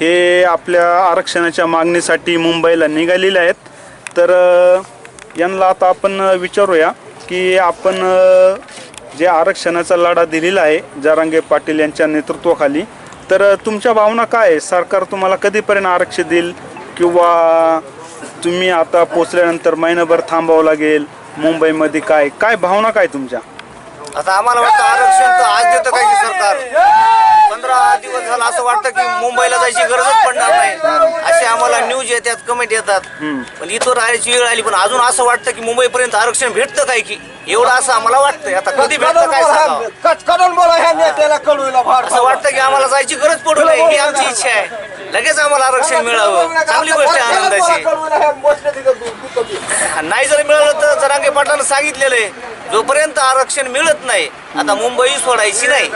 हे आपल्या आरक्षणाच्या मागणीसाठी मुंबईला निघालेले आहेत. तर यांना आता आपण विचारूया की आपण जे आरक्षणाचा लढा दिलेला आहे जारांगे पाटील यांच्या नेतृत्वाखाली तर तुमच्या भावना काय आहे? सरकार तुम्हाला कधीपर्यंत आरक्षण देईल? किंवा तुम्ही आता पोचल्यानंतर महिनाभर थांबावं लागेल? मुंबईमध्ये काय? काय भावना काय तुमच्या? आता आम्हाला वाटतं आरक्षण तर आज देतं काय की सरकार? पंधरा दिवस झाला असं वाटतं की मुंबईला जायची गरजच पडणार नाही. असे आम्हाला न्यूज येतात कमेंट येतात. पण इथं राहायची वेळ आली पण अजून असं वाटतं की मुंबईपर्यंत आरक्षण भेटतं काय की? एवढं असं आम्हाला वाटतंय. आता कधी भेटतं काय सांगावं? बोला ह्या नेत्याला कळूला असं वाटतं की आम्हाला जायची गरज पडू नये ही आमची इच्छा आहे. लगेच आम्हाला आरक्षण मिळावं. चांगली गोष्ट आहे आनंदाची. नाही जर मिळालं तर जरांगे पाटलांना सांगितलेलं आहे. जोपर्यंत आरक्षण मिळत नाही आता मुंबई सोडायची नाही.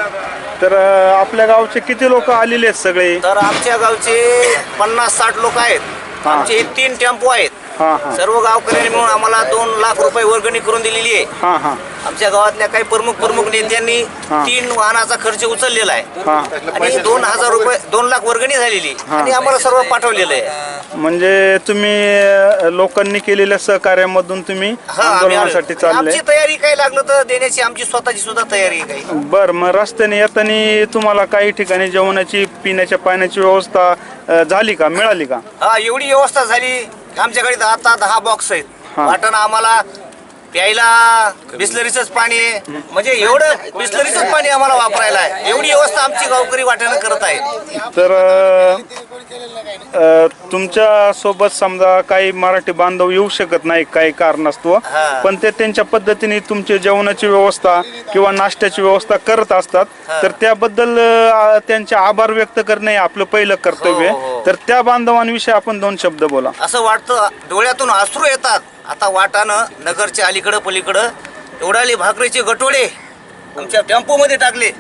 तर अ, आपल्या गावचे किती लोक आलेले आहेत सगळे? तर आमच्या गावचे पन्नास साठ लोक आहेत. आमचे हे तीन टेम्पो आहेत. सर्व गावकऱ्यांनी मिळून आम्हाला दोन लाख रुपये वर्गणी करून दिलेली आहे. हां हां. आमच्या गावातल्या काही प्रमुख प्रमुख नेत्यांनी. तीन वाहनाचा खर्च उचललेला आहे. आणि दोन हजार रुपये दोन लाख वर्गणी झालेली. आणि आम्हाला सर्व पाठवलेलं आहे. म्हणजे तुम्ही लोकांनी केलेल्या सहकार्यामधून तुम्ही. आंदोलनासाठी चालले आमची तयारी काय लागलं तर देण्याची आमची स्वतःची सुद्धा तयारी काही. बर मग रस्त्याने येताना तुम्हाला काही ठिकाणी जेवणाची पिण्याच्या पाण्याची व्यवस्था झाली का? मिळाली का? हा एवढी व्यवस्था झाली. आमच्याकडे आता दहा बॉक्स आहेत. हा. वाटण आम्हाला प्यायला बिस्लरीचंच पाणी आहे. म्हणजे एवढं बिस्लरीचंच पाणी आम्हाला वापरायला आहे. एवढी व्यवस्था आमची गावकरी वाट्यानं करत आहे तर अ, तुमच्यासोबत समजा काही मराठी बांधव येऊ शकत नाही काही कारणास्तव हा. पण ते त्यांच्या पद्धतीने तुमची जेवणाची व्यवस्था किंवा नाश्त्याची व्यवस्था करत असतात. तर त्याबद्दल अ, त्यांचे आभार व्यक्त करणे हे आपलं पहिलं कर्तव्य हो, हो. तर त्या बांधवांविषयी आपण दोन शब्द बोला. असं वाटतं डोळ्यातून अश्रू येतात. आता वाटानं नगरच्या अलीकडं पलीकडं एवढाले भाकरीचे गटोडे आमच्या टेम्पोमध्ये टाकले.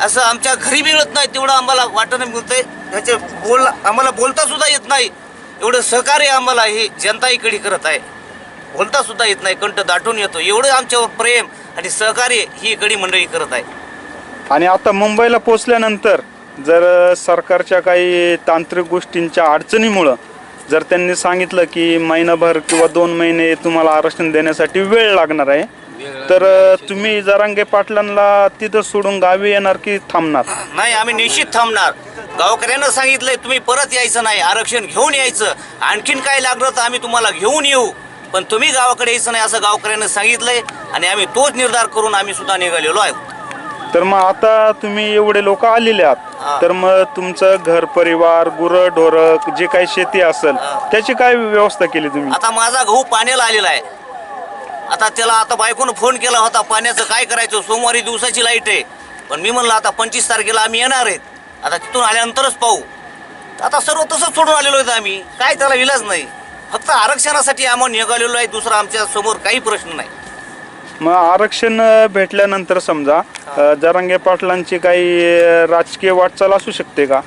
असं आमच्या घरी मिळत नाही तेवढं आम्हाला वाटानं मिळतंय. त्याचे बोल आम्हाला बोलता सुद्धा येत नाही. एवढं सहकार्य आम्हाला ही जनता इकडे करत आहे. बोलता सुद्धा येत नाही कंठ दाटून येतो. एवढं आमच्यावर प्रेम आणि सहकार्य ही इकडे मंडळी करत आहे. आणि आता मुंबईला पोचल्यानंतर जर सरकारच्या काही तांत्रिक गोष्टींच्या अडचणीमुळं जर त्यांनी सांगितलं की महिनाभर किंवा दोन महिने तुम्हाला आरक्षण देण्यासाठी वेळ लागणार आहे तर तुम्ही जरांगे पाटलांना तिथं सोडून गावी येणार की थांबणार? नाही आम्ही निश्चित थांबणार. गावकऱ्यांना सांगितलंय तुम्ही परत यायचं नाही आरक्षण घेऊन यायचं. आणखीन काय लागलं तर आम्ही तुम्हाला घेऊन येऊ. पण तुम्ही गावाकडे यायचं नाही असं गावकऱ्यांना सांगितलंय आणि आम्ही तोच निर्धार करून आम्ही सुद्धा निघालेलो आहे तर मग आता तुम्ही एवढे लोक आलेले. आहात. तर मग तुमचं घर परिवार गुरं ढोरं जे काही शेती असेल त्याची काय व्यवस्था केली तुम्ही? आता माझा गहू पाण्याला आलेला आहे. आता त्याला आता बायकोनं फोन केला होता पाण्याचं काय करायचं? सोमवारी दिवसाची लाइट आहे. पण मी म्हणलं आता पंचवीस तारखेला आम्ही येणार आहेत. आता तिथून आल्यानंतरच पाहू. आता सर्व तसंच सोडून आलेलो आहेत आम्ही. काय त्याला इलाज नाही. फक्त आरक्षणासाठी आम्हाला निघालेलो आहे. दुसरा आमच्यासमोर काही प्रश्न नाही. मग आरक्षण भेटल्यानंतर समजा अ, जरांगे पाटलांची काही अ, राजकीय वाटचाल असू शकते का?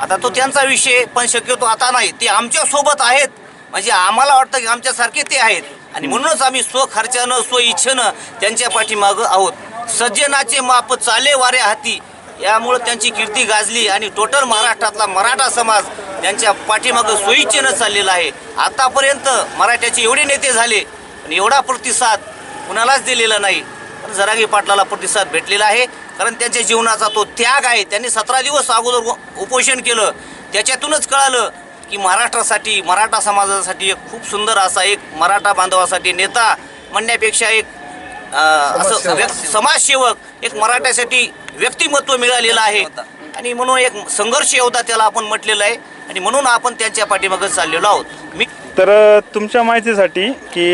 आता तो त्यांचा विषय पण शक्यतो आता नाही. ते आमच्यासोबत आहेत. म्हणजे आम्हाला वाटतं की आमच्यासारखे ते आहेत. आणि म्हणूनच आम्ही स्वखर्चानं स्व इच्छेनं त्यांच्या पाठीमागं आहोत. सज्जनाचे माप चाले वारे हाती. यामुळं त्यांची कीर्ती गाजली आणि टोटल महाराष्ट्रातला मराठा समाज त्यांच्या पाठीमागं स्वइच्छेनं चाललेला आहे. आतापर्यंत मराठ्याचे एवढे नेते झाले. आणि एवढा प्रतिसाद कुणालाच दिलेला नाही. पण जरांगी पाटलाला प्रतिसाद भेटलेला आहे. कारण त्यांच्या जीवनाचा तो त्याग आहे. त्यांनी सतरा दिवस अगोदर उपोषण केलं. त्याच्यातूनच कळालं की महाराष्ट्रासाठी मराठा समाजासाठी एक खूप सुंदर असा एक मराठा बांधवासाठी नेता म्हणण्यापेक्षा एक असं समाजसेवक. एक मराठ्यासाठी व्यक्तिमत्व मिळालेलं आहे. आणि म्हणून एक संघर्ष योद्धा त्याला आपण म्हटलेलं आहे. आणि म्हणून आपण त्यांच्या पाठीमागं चाललेलो आहोत. मी तर तुमच्या माहितीसाठी की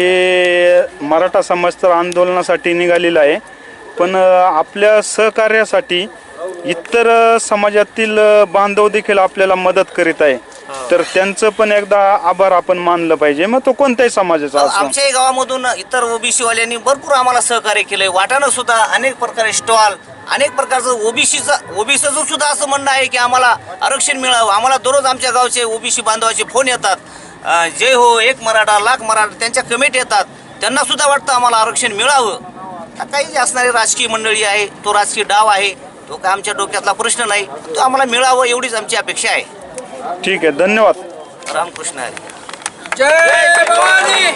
मराठा समाज तर आंदोलनासाठी निघालेला आहे. पण आपल्या सहकार्यासाठी इतर समाजातील बांधव देखील आपल्याला मदत करीत आहे. तर त्यांचं पण एकदा आभार आपण मानलं पाहिजे. मग तो कोणत्याही समाजाचा असो. आमच्याही गावामधून इतर ओबीसी वाल्यांनी भरपूर आम्हाला सहकार्य केलंय. वाटाणं सुद्धा अनेक प्रकारे स्टॉल अनेक प्रकारचं ओबीसीचं ओबीसीचं सुद्धा असं म्हणणं आहे की आम्हाला आरक्षण मिळावं. आम्हाला दररोज आमच्या गावचे ओबीसी बांधवाचे फोन येतात. अं, जय हो एक मराठा लाख मराठा त्यांच्या कमेट येतात. त्यांना सुद्धा वाटतं आम्हाला आरक्षण मिळावं. काही असणारी राजकीय मंडळी आहे तो राजकीय डाव आहे तो काय आमच्या डोक्यातला प्रश्न नाही तो आम्हाला मिळावं एवढीच आमची अपेक्षा आहे. ठीक आहे धन्यवाद. रामकृष्ण हरी. जय भवानी!